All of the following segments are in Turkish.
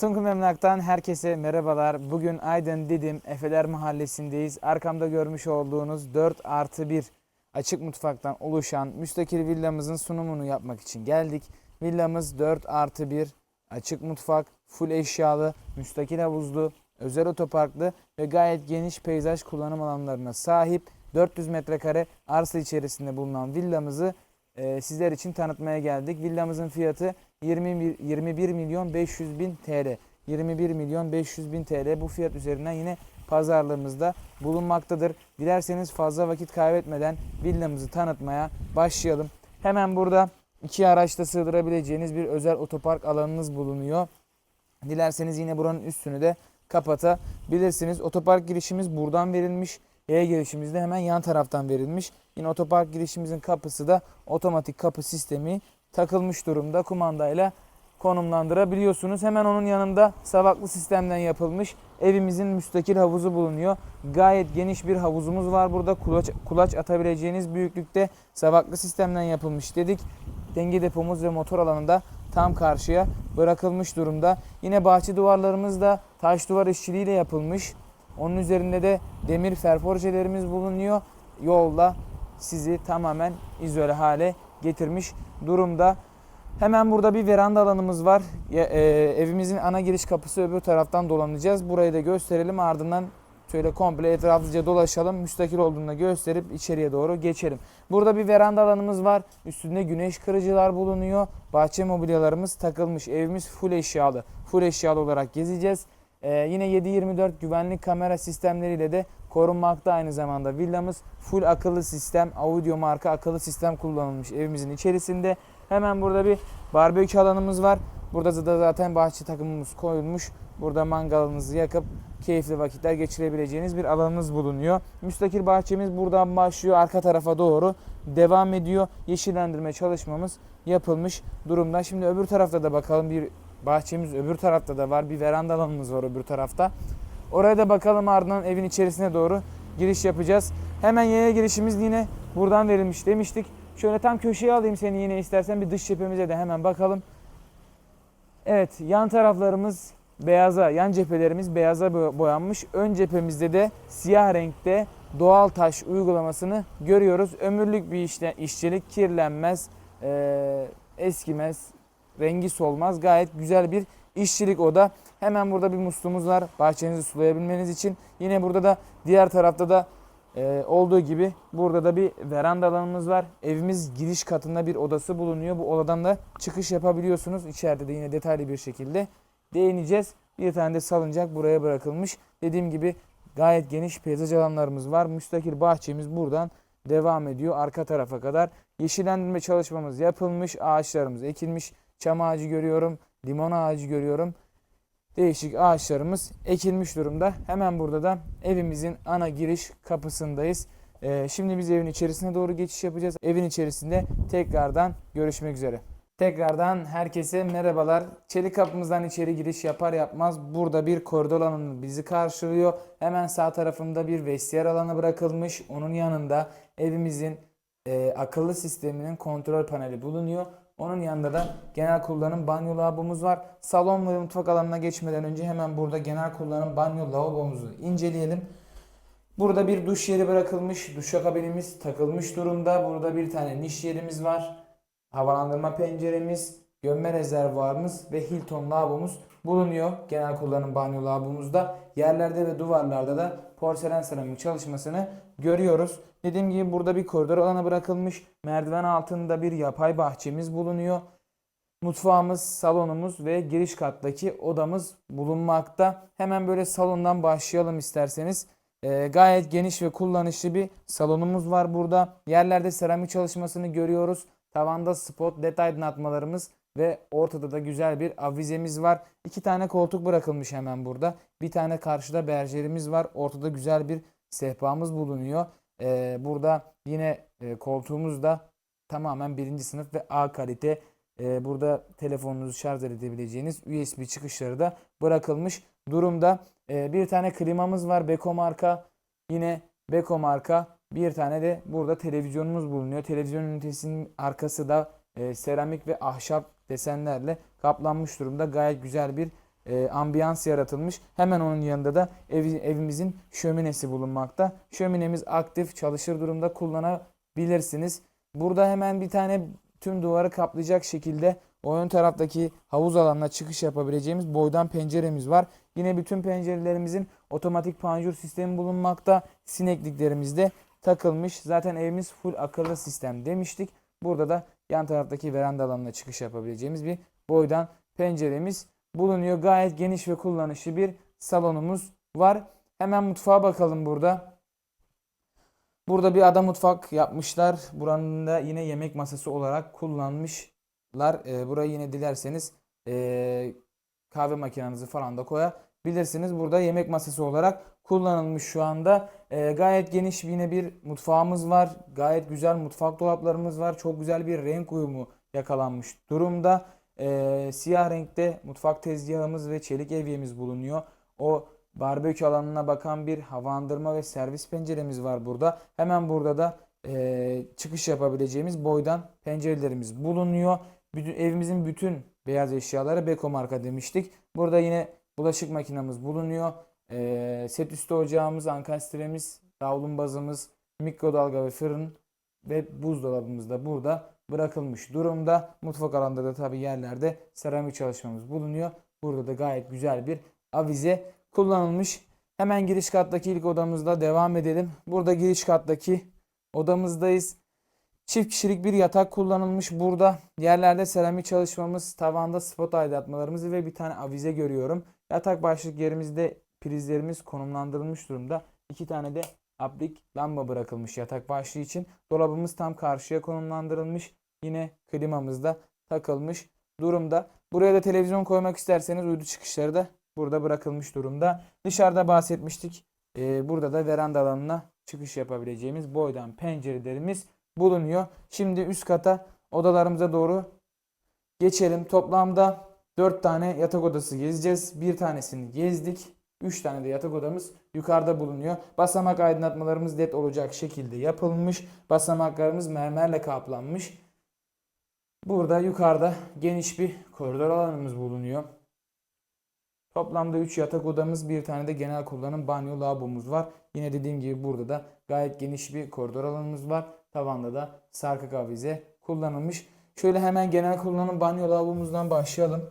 Tunkum Emlak'tan herkese merhabalar. Bugün Aydın Didim Efeler Mahallesi'ndeyiz. Arkamda görmüş olduğunuz 4 artı 1 açık mutfaktan oluşan müstakil villamızın sunumunu yapmak için geldik. Villamız 4 artı 1 açık mutfak, full eşyalı, müstakil havuzlu, özel otoparklı ve gayet geniş peyzaj kullanım alanlarına sahip 400 metrekare arsa içerisinde bulunan villamızı e, sizler için tanıtmaya geldik. Villamızın fiyatı 21, 21 milyon 500 bin TL. 21 milyon 500 bin TL bu fiyat üzerinden yine pazarlığımızda bulunmaktadır. Dilerseniz fazla vakit kaybetmeden villamızı tanıtmaya başlayalım. Hemen burada iki araçta sığdırabileceğiniz bir özel otopark alanınız bulunuyor. Dilerseniz yine buranın üstünü de kapatabilirsiniz. Otopark girişimiz buradan verilmiş. E girişimiz de hemen yan taraftan verilmiş. Yine otopark girişimizin kapısı da otomatik kapı sistemi takılmış durumda. Kumandayla konumlandırabiliyorsunuz. Hemen onun yanında savaklı sistemden yapılmış evimizin müstakil havuzu bulunuyor. Gayet geniş bir havuzumuz var burada. Kulaç, kulaç atabileceğiniz büyüklükte savaklı sistemden yapılmış dedik. Denge depomuz ve motor alanında tam karşıya bırakılmış durumda. Yine bahçe duvarlarımız da taş duvar işçiliğiyle yapılmış. Onun üzerinde de demir ferforjelerimiz bulunuyor. Yolda sizi tamamen izole hale getirmiş durumda. Hemen burada bir veranda alanımız var. Ya, e, evimizin ana giriş kapısı öbür taraftan dolanacağız. Burayı da gösterelim ardından şöyle komple etraflıca dolaşalım. Müstakil olduğunu gösterip içeriye doğru geçelim. Burada bir veranda alanımız var. Üstünde güneş kırıcılar bulunuyor. Bahçe mobilyalarımız takılmış. Evimiz full eşyalı. Full eşyalı olarak gezeceğiz. Ee, yine 7-24 güvenlik kamera sistemleriyle de korunmakta aynı zamanda. Villamız full akıllı sistem, audio marka akıllı sistem kullanılmış evimizin içerisinde. Hemen burada bir barbekü alanımız var. Burada da zaten bahçe takımımız koyulmuş. Burada mangalınızı yakıp keyifli vakitler geçirebileceğiniz bir alanınız bulunuyor. Müstakil bahçemiz buradan başlıyor arka tarafa doğru devam ediyor. Yeşillendirme çalışmamız yapılmış durumda. Şimdi öbür tarafta da bakalım bir bahçemiz öbür tarafta da var. Bir veranda alanımız var öbür tarafta. Oraya da bakalım ardından evin içerisine doğru giriş yapacağız. Hemen yaya girişimiz yine buradan verilmiş demiştik. Şöyle tam köşeye alayım seni yine istersen bir dış cephemize de hemen bakalım. Evet yan taraflarımız beyaza, yan cephelerimiz beyaza bo- boyanmış. Ön cephemizde de siyah renkte doğal taş uygulamasını görüyoruz. Ömürlük bir işle, işçilik kirlenmez, eee, eskimez, rengi solmaz. Gayet güzel bir işçilik oda. Hemen burada bir musluğumuz var bahçenizi sulayabilmeniz için. Yine burada da diğer tarafta da e, olduğu gibi burada da bir veranda alanımız var. Evimiz giriş katında bir odası bulunuyor. Bu odadan da çıkış yapabiliyorsunuz. İçeride de yine detaylı bir şekilde değineceğiz. Bir tane de salıncak buraya bırakılmış. Dediğim gibi gayet geniş peyzaj alanlarımız var. Müstakil bahçemiz buradan devam ediyor arka tarafa kadar. Yeşillendirme çalışmamız yapılmış. Ağaçlarımız ekilmiş. Çam ağacı görüyorum. Limon ağacı görüyorum. Değişik ağaçlarımız ekilmiş durumda. Hemen burada da evimizin ana giriş kapısındayız. Ee, şimdi biz evin içerisine doğru geçiş yapacağız. Evin içerisinde tekrardan görüşmek üzere. Tekrardan herkese merhabalar. Çelik kapımızdan içeri giriş yapar yapmaz burada bir koridor alanı bizi karşılıyor. Hemen sağ tarafında bir vestiyer alanı bırakılmış. Onun yanında evimizin e, akıllı sisteminin kontrol paneli bulunuyor. Onun yanında da genel kullanım banyo lavabomuz var. Salon ve mutfak alanına geçmeden önce hemen burada genel kullanım banyo lavabomuzu inceleyelim. Burada bir duş yeri bırakılmış. Duşakabinimiz takılmış durumda. Burada bir tane niş yerimiz var. Havalandırma penceremiz, gömme rezervuarımız ve Hilton lavabomuz bulunuyor. Genel kullanım banyo lavabomuzda. Yerlerde ve duvarlarda da porselen seramik çalışmasını görüyoruz. Dediğim gibi burada bir koridor alanı bırakılmış. Merdiven altında bir yapay bahçemiz bulunuyor. Mutfağımız, salonumuz ve giriş kattaki odamız bulunmakta. Hemen böyle salondan başlayalım isterseniz. Ee, gayet geniş ve kullanışlı bir salonumuz var burada. Yerlerde seramik çalışmasını görüyoruz. Tavanda spot led aydınlatmalarımız ve ortada da güzel bir avizemiz var. İki tane koltuk bırakılmış hemen burada. Bir tane karşıda berjerimiz var. Ortada güzel bir sehpamız bulunuyor. Ee, burada yine e, koltuğumuz da tamamen birinci sınıf ve A kalite. Ee, burada telefonunuzu şarj edebileceğiniz USB çıkışları da bırakılmış durumda. Ee, bir tane klimamız var Beko marka. Yine Beko marka. Bir tane de burada televizyonumuz bulunuyor. Televizyon ünitesinin arkası da e, seramik ve ahşap desenlerle kaplanmış durumda. Gayet güzel bir e, ambiyans yaratılmış. Hemen onun yanında da evi- evimizin şöminesi bulunmakta. Şöminemiz aktif çalışır durumda kullanabilirsiniz. Burada hemen bir tane tüm duvarı kaplayacak şekilde o ön taraftaki havuz alanına çıkış yapabileceğimiz boydan penceremiz var. Yine bütün pencerelerimizin otomatik panjur sistemi bulunmakta. Sinekliklerimiz de takılmış. Zaten evimiz full akıllı sistem demiştik. Burada da yan taraftaki veranda alanına çıkış yapabileceğimiz bir boydan penceremiz bulunuyor. Gayet geniş ve kullanışlı bir salonumuz var. Hemen mutfağa bakalım burada. Burada bir ada mutfak yapmışlar. Buranın da yine yemek masası olarak kullanmışlar. Ee, burayı yine dilerseniz ee, kahve makinenizi falan da koyabilirsiniz. Burada yemek masası olarak kullanılmış şu anda. Ee, gayet geniş yine bir mutfağımız var. Gayet güzel mutfak dolaplarımız var. Çok güzel bir renk uyumu yakalanmış durumda. Ee, siyah renkte mutfak tezgahımız ve çelik evyemiz bulunuyor. O barbekü alanına bakan bir havalandırma ve servis penceremiz var burada. Hemen burada da e, çıkış yapabileceğimiz boydan pencerelerimiz bulunuyor. Bütün, evimizin bütün beyaz eşyaları Beko marka demiştik. Burada yine bulaşık makinamız bulunuyor. E, set üstü ocağımız, ankastremiz, davlumbazımız, mikrodalga ve fırın ve buzdolabımız da burada bırakılmış durumda. Mutfak alanında da tabi yerlerde seramik çalışmamız bulunuyor. Burada da gayet güzel bir avize kullanılmış. Hemen giriş kattaki ilk odamızda devam edelim. Burada giriş kattaki odamızdayız. Çift kişilik bir yatak kullanılmış burada. Yerlerde seramik çalışmamız, tavanda spot aydınlatmalarımız ve bir tane avize görüyorum. Yatak başlık yerimizde prizlerimiz konumlandırılmış durumda. İki tane de aplik lamba bırakılmış yatak başlığı için. Dolabımız tam karşıya konumlandırılmış. Yine klimamız da takılmış durumda. Buraya da televizyon koymak isterseniz uydu çıkışları da burada bırakılmış durumda. Dışarıda bahsetmiştik. Ee, burada da veranda alanına çıkış yapabileceğimiz boydan pencerelerimiz bulunuyor. Şimdi üst kata odalarımıza doğru geçelim. Toplamda 4 tane yatak odası gezeceğiz. Bir tanesini gezdik. 3 tane de yatak odamız yukarıda bulunuyor. Basamak aydınlatmalarımız led olacak şekilde yapılmış. Basamaklarımız mermerle kaplanmış. Burada yukarıda geniş bir koridor alanımız bulunuyor. Toplamda 3 yatak odamız, bir tane de genel kullanım banyo lavabomuz var. Yine dediğim gibi burada da gayet geniş bir koridor alanımız var. Tavanda da sarkık avize kullanılmış. Şöyle hemen genel kullanım banyo lavabomuzdan başlayalım.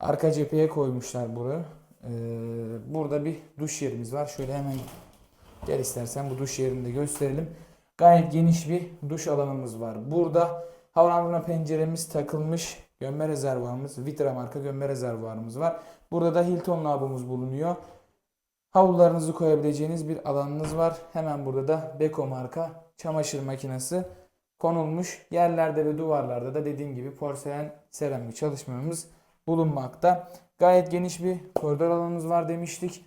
Arka cepheye koymuşlar burayı. Ee, burada bir duş yerimiz var. Şöyle hemen gel istersen bu duş yerini de gösterelim. Gayet geniş bir duş alanımız var. Burada havalandırma penceremiz takılmış. Gömme rezervuarımız, Vitra marka gömme rezervuarımız var. Burada da Hilton lavabomuz bulunuyor. Havlularınızı koyabileceğiniz bir alanınız var. Hemen burada da Beko marka çamaşır makinesi konulmuş. Yerlerde ve duvarlarda da dediğim gibi porselen seramik çalışmamız bulunmakta. Gayet geniş bir koridor alanımız var demiştik.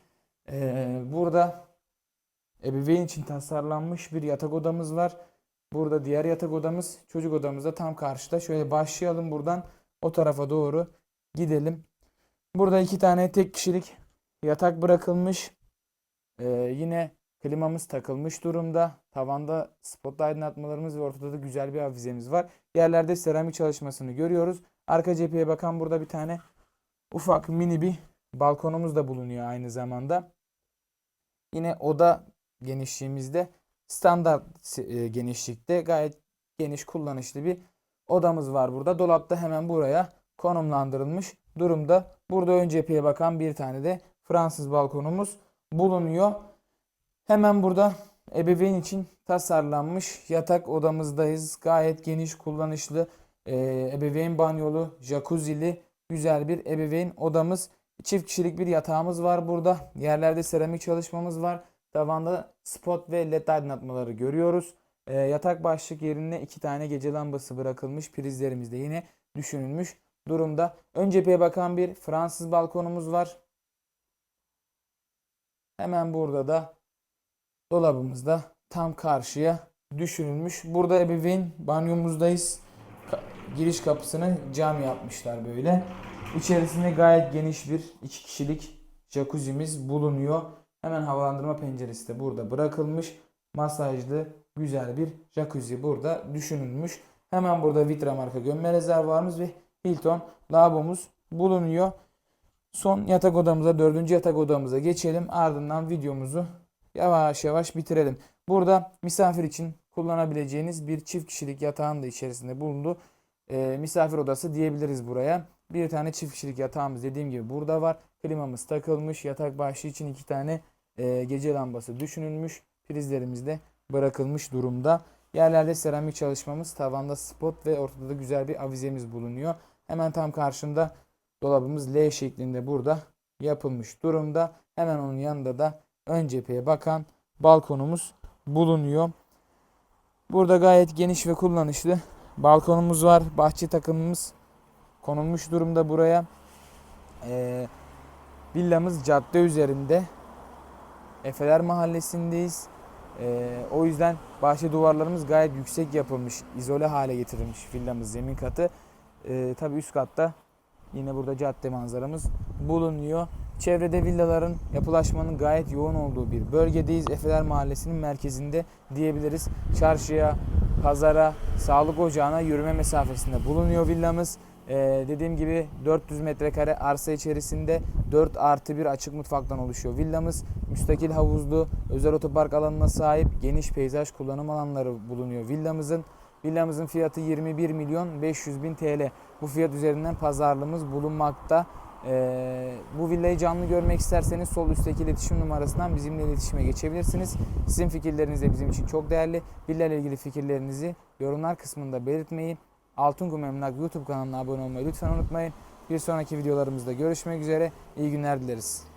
Ee, burada ebeveyn için tasarlanmış bir yatak odamız var. Burada diğer yatak odamız, çocuk odamız da tam karşıda. Şöyle başlayalım buradan o tarafa doğru gidelim. Burada iki tane tek kişilik yatak bırakılmış. Ee, yine klimamız takılmış durumda. Tavanda spot aydınlatmalarımız ve ortada da güzel bir avizemiz var. Yerlerde seramik çalışmasını görüyoruz. Arka cepheye bakan burada bir tane ufak mini bir balkonumuz da bulunuyor aynı zamanda. Yine oda genişliğimizde standart e, genişlikte gayet geniş kullanışlı bir odamız var burada. Dolapta hemen buraya konumlandırılmış durumda. Burada ön cepheye bakan bir tane de Fransız balkonumuz bulunuyor. Hemen burada ebeveyn için tasarlanmış yatak odamızdayız. Gayet geniş kullanışlı e, ebeveyn banyolu, jacuzzi'li güzel bir ebeveyn odamız. Çift kişilik bir yatağımız var burada. Yerlerde seramik çalışmamız var. Tavanda spot ve led aydınlatmaları görüyoruz. E, yatak başlık yerine iki tane gece lambası bırakılmış. Prizlerimiz de yine düşünülmüş durumda. Ön cepheye bakan bir Fransız balkonumuz var. Hemen burada da dolabımızda tam karşıya düşünülmüş. Burada ebeveyn banyomuzdayız. Giriş kapısını cam yapmışlar böyle. İçerisinde gayet geniş bir iki kişilik jacuzzi'miz bulunuyor. Hemen havalandırma penceresi de burada bırakılmış. Masajlı güzel bir jacuzzi burada düşünülmüş. Hemen burada Vitra marka gömme rezervuarımız ve Hilton lavabomuz bulunuyor. Son yatak odamıza, dördüncü yatak odamıza geçelim. Ardından videomuzu yavaş yavaş bitirelim. Burada misafir için kullanabileceğiniz bir çift kişilik yatağın da içerisinde bulundu. Ee, misafir odası diyebiliriz buraya. Bir tane çift kişilik yatağımız dediğim gibi burada var. Klimamız takılmış. Yatak başlığı için iki tane e, gece lambası düşünülmüş. Prizlerimiz de bırakılmış durumda. Yerlerde seramik çalışmamız, tavanda spot ve ortada da güzel bir avizemiz bulunuyor. Hemen tam karşında dolabımız L şeklinde burada yapılmış durumda. Hemen onun yanında da ön cepheye bakan balkonumuz bulunuyor. Burada gayet geniş ve kullanışlı balkonumuz var. Bahçe takımımız konulmuş durumda buraya. Ee, villamız cadde üzerinde. Efeler Mahallesi'ndeyiz. Ee, o yüzden bahçe duvarlarımız gayet yüksek yapılmış, izole hale getirilmiş villamız zemin katı. Ee, tabii üst katta yine burada cadde manzaramız bulunuyor. Çevrede villaların yapılaşmanın gayet yoğun olduğu bir bölgedeyiz. Efeler Mahallesi'nin merkezinde diyebiliriz. Çarşıya, pazara, sağlık ocağına yürüme mesafesinde bulunuyor villamız. Ee, dediğim gibi 400 metrekare arsa içerisinde 4 artı 1 açık mutfaktan oluşuyor villamız. Müstakil havuzlu, özel otopark alanına sahip geniş peyzaj kullanım alanları bulunuyor villamızın. Villamızın fiyatı 21 milyon 500 bin TL. Bu fiyat üzerinden pazarlığımız bulunmakta. Ee, bu villayı canlı görmek isterseniz sol üstteki iletişim numarasından bizimle iletişime geçebilirsiniz. Sizin fikirleriniz de bizim için çok değerli. Villa ile ilgili fikirlerinizi yorumlar kısmında belirtmeyi, Altınkum Emlak YouTube kanalına abone olmayı lütfen unutmayın. Bir sonraki videolarımızda görüşmek üzere. İyi günler dileriz.